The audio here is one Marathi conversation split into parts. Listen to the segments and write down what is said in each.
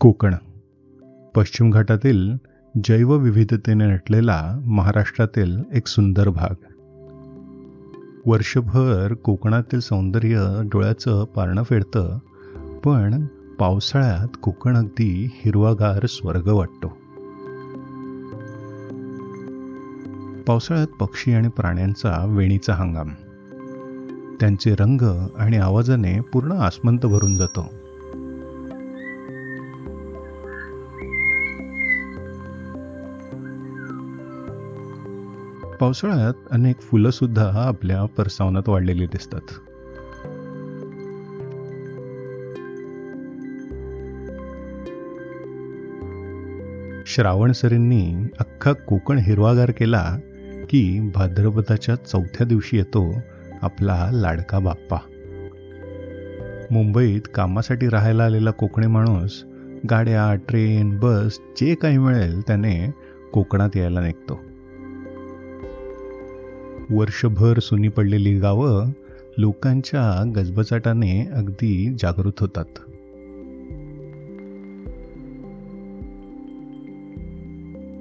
कोकण. पश्चिम घाटातील जैवविविधतेने नटलेला महाराष्ट्रातील एक सुंदर भाग. वर्षभर कोकणातील सौंदर्य डोळ्याचं पारणं फेडतं पण पावसाळ्यात कोकण अगदी हिरवागार स्वर्ग वाटतो. पावसाळ्यात पक्षी आणि प्राण्यांचा वेणीचा हंगाम. त्यांचे रंग आणि आवाजाने पूर्ण आसमंत भरून जातो. पावसाळ्यात अनेक फुलंसुद्धा आपल्या परसावनात वाढलेली दिसतात. श्रावण सरींनी अख्खा कोकण हिरवागार केला की भाद्रपदाच्या चौथ्या दिवशी येतो आपला लाडका बाप्पा. मुंबईत कामासाठी राहायला आलेला कोकणी माणूस गाड्या ट्रेन बस जे काही मिळेल त्याने कोकणात यायला निघतो. वर्षभर सुनी पडलेली गावं लोकांच्या गजबजाटाने अगदी जागृत होतात.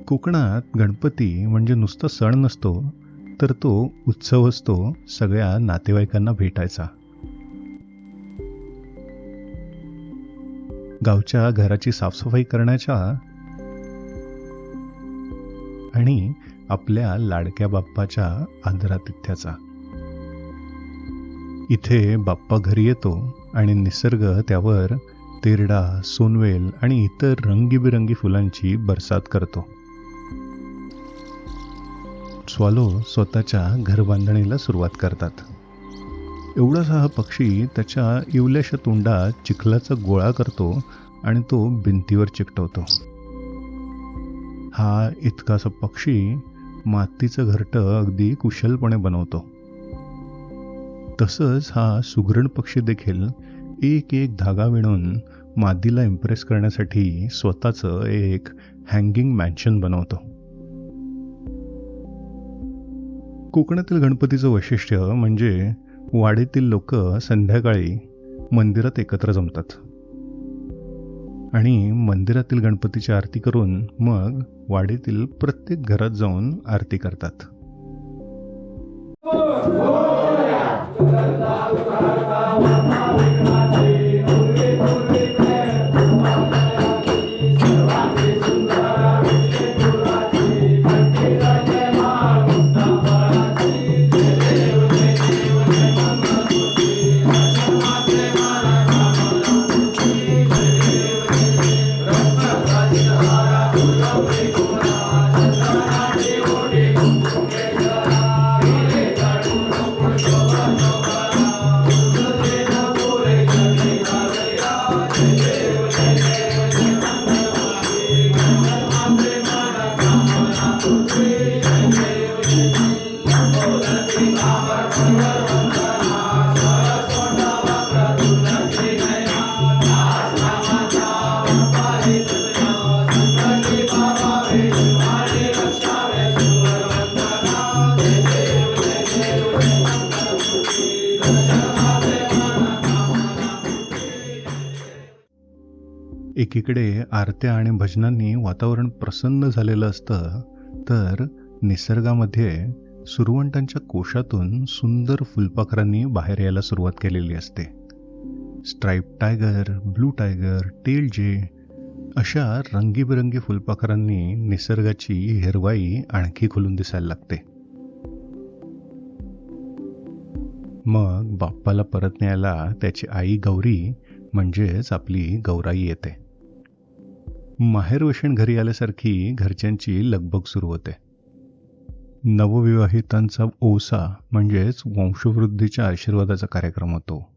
कोकणात गणपती म्हणजे नुसता सण नसतो तर तो उत्सव असतो सगळ्या नातेवाईकांना भेटायचा. गावच्या घराची साफसफाई करण्याच्या आणि आपल्या लाडक्या बाप्पाच्या आदरातिथ्याचा. इथे बाप्पा घरी येतो आणि निसर्ग त्यावर तेरडा सोनवेल आणि इतर रंगीबिरंगी फुलांची बरसात करतो. स्वालो स्वतःच्या घरबांधणीला सुरुवात करतात. एवढासा हा पक्षी त्याच्या इवल्याशा तोंडात चिखलाचा गोळा करतो आणि तो भिंतीवर चिकटवतो. हा इतकासा पक्षी मातीचं घरटं अगदी कुशलपणे बनवतो. तसंच हा सुगरण पक्षी देखील एक एक धागा विणून मादीला इम्प्रेस करण्यासाठी स्वतःचं एक हँगिंग मॅन्शन बनवतो. कोकणातील गणपतीचं वैशिष्ट्य म्हणजे वाडीतील लोक संध्याकाळी मंदिरात एकत्र जमतात. आणि मंदिरातील गणपतीची आरती करून मग वाडीतील प्रत्येक घरात जाऊन आरती करतात. एकीकडे आरत्या आणि भजनांनी वातावरण प्रसन्न झालेलं असतं तर निसर्गामध्ये सुरवंटांच्या कोशातून सुंदर फुलपाखरांनी बाहेर यायला सुरुवात केलेली असते. Stripe tiger blue tiger tail जे अशा रंगीबेरंगी फुलपाखरांनी निसर्गाची हिरवाई आणखी खुलून दिसायला लागते. मग बाप्पाला परत न्यायला त्याची आई गौरी म्हणजेच आपली गौराई येते. माहेरवशण घरी आल्यासारखी घरच्यांची लगबग सुरू होते. नवविवाहितांचा ओसा म्हणजेच वंशवृद्धीच्या आशीर्वादाचा कार्यक्रम होतो.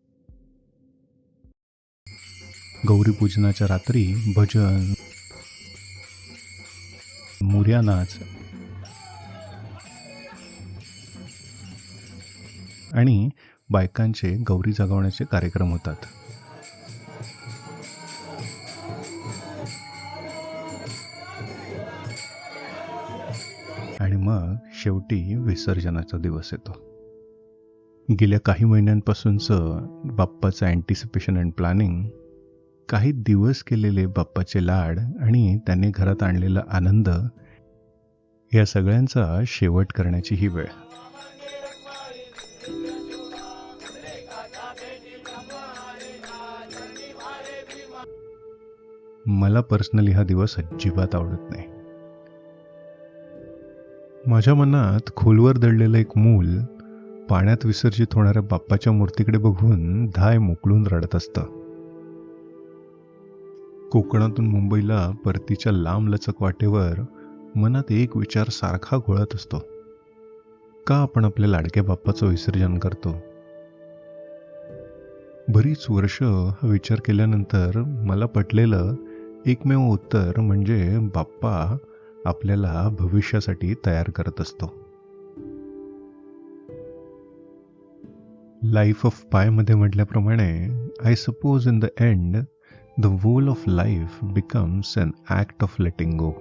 गौरीपूजनाच्या रात्री भजन मुर्या नाच आणि बायकांचे गौरी जागवण्याचे कार्यक्रम होतात. आणि मग शेवटी विसर्जनाचा दिवस येतो. गेल्या काही महिन्यांपासूनचं बाप्पाचं अँटिसिपेशन अँड प्लॅनिंग काही दिवस केलेले बाप्पाचे लाड आणि त्याने घरात आणलेला आनंद या सगळ्यांचा शेवट करण्याची ही वेळ. मला पर्सनली हा दिवस अजिबात आवडत नाही. माझ्या मनात खोलवर दडलेलं एक मूल पाण्यात विसर्जित होणाऱ्या बाप्पाच्या मूर्तीकडे बघून धाय मोकळून रडत असतं. कोकणातून मुंबईला परतीच्या लांब लचक वाटेवर मनात एक विचार सारखा घोळत असतो. का आपण आपल्या लाडक्या बाप्पाचं विसर्जन करतो? बरीच वर्ष हा विचार केल्यानंतर मला पटलेलं एकमेव उत्तर म्हणजे बाप्पा आपल्याला भविष्यासाठी तयार करत असतो. लाईफ ऑफ पायमध्ये म्हटल्याप्रमाणे I suppose in the end the whole of life becomes an act of letting go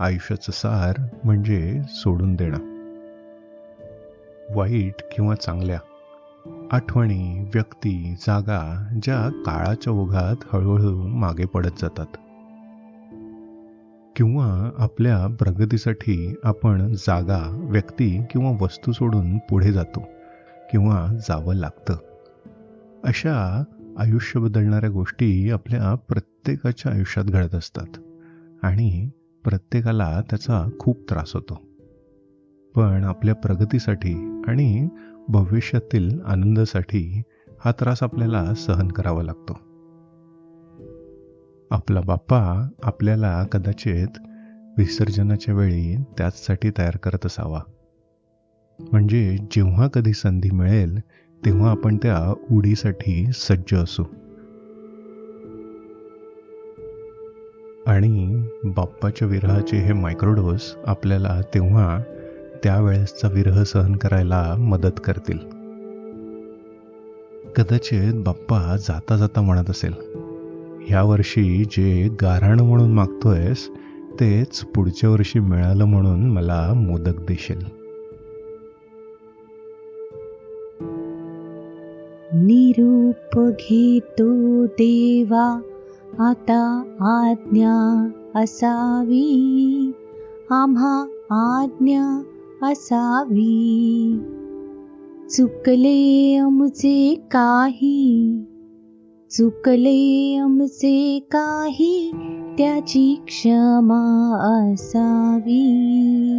आयुष्याचं सार म्हणजे सोडून देणं. वाईट किंवा चांगल्या आठवणी व्यक्ती जागा ज्या काळाच्या ओघात हळूहळू मागे पडत जातात. किंवा आपल्या प्रगतीसाठी आपण जागा व्यक्ती किंवा वस्तू सोडून पुढे जातो किंवा जावं लागतं. अशा आयुष्य बदलणाऱ्या गोष्टी आपल्या प्रत्येकाच्या आयुष्यात घडत असतात आणि प्रत्येकाला त्याचा खूप त्रास होतो. पण आपल्या प्रगतीसाठी आणि भविष्यातील आनंदासाठी हा त्रास आपल्याला सहन करावा लागतो. आपला बाप्पा आपल्याला कदाचित विसर्जनाच्या वेळी त्याचसाठी तयार करत असावा. म्हणजे जेव्हा कधी संधी मिळेल तेव्हा आपण त्या उडीसाठी सज्ज असू. आणि बाप्पाच्या विरहाचे हे मायक्रोडोस आपल्याला तेव्हा त्यावेळेसचा विरह सहन करायला मदत करतील. कदाचित बाप्पा जाता जाता म्हणत असेल ह्या वर्षी जे गाऱ्हाणं म्हणून मागतोयस तेच पुढच्या वर्षी मिळालं म्हणून मला मोदक देशील निरूप घेतो देवा आता आज्ञा असावी. आम्हा आज्ञा असावी. चुकले आमचे काही चुकले आमचे काही त्याची क्षमा असावी.